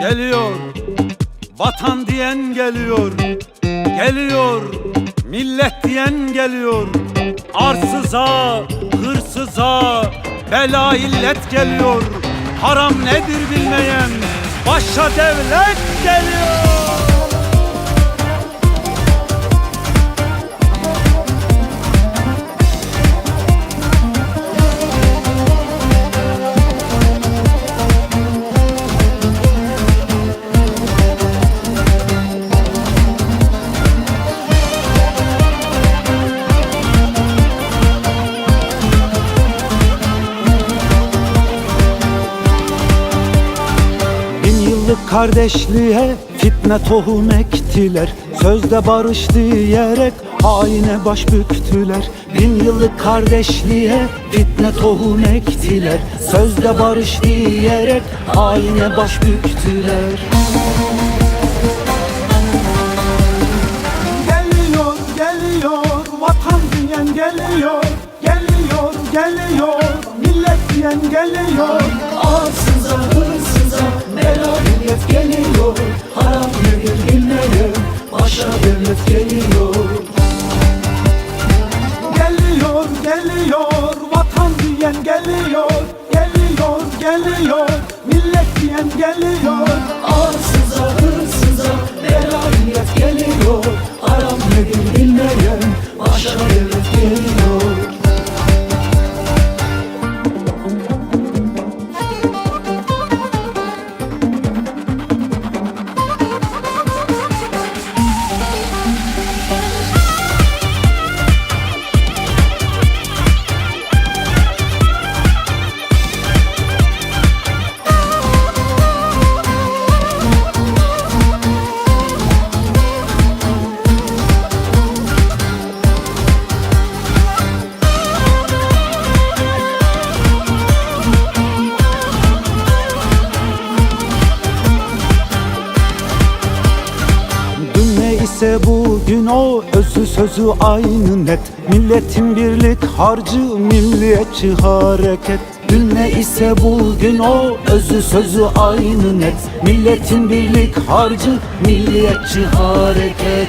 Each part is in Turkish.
Geliyor. Vatan diyen geliyor Geliyor. Millet diyen geliyor. Arsıza, hırsıza Bela illet geliyor. Haram nedir bilmeyen Başa devlet geliyor kardeşliğe fitne tohum ektiler. Sözde barış diyerek haine baş büktüler. Bin yıllık kardeşliğe fitne tohum ektiler. Sözde barış diyerek haine baş büktüler. Geliyor, geliyor, vatan diyen geliyor. Geliyor, geliyor, millet diyen geliyor. Arsıza, hırsıza, bela geliyor. Geliyor, geliyor, vatan diyen geliyor. Geliyor, geliyor, millet diyen geliyor. Arsıza, hırsıza, Dün ne ise bugün o özü sözü aynı net. Milletin birlik harcı milliyetçi hareket. Dün ne ise bugün o özü sözü aynı net. Milletin birlik harcı milliyetçi hareket.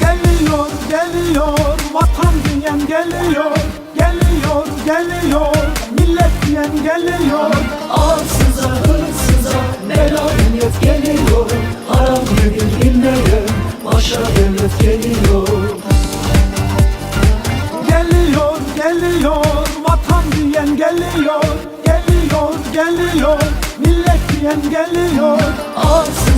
Geliyor, geliyor, vatan diyen geliyor. Geliyor, geliyor, millet diyen geliyor diyen geliyor Geliyor, geliyor, millet diyen geliyor. Arsıza,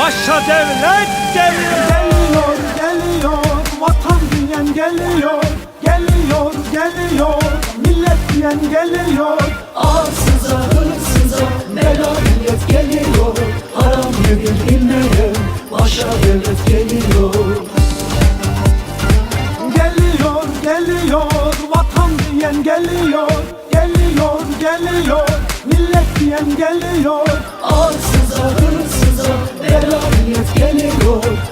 Başa devlet geliyor. Geliyor, geliyor, vatan diyen geliyor. Geliyor, geliyor, millet diyen geliyor. Arsıza, hırsıza, bela millet geliyor. Haram nedir bilmeyen, başa devlet geliyor. Geliyor, geliyor, vatan diyen geliyor. Geliyor, geliyor, millet diyen geliyor. Arsıza, hırsıza, Kraliyet geliyor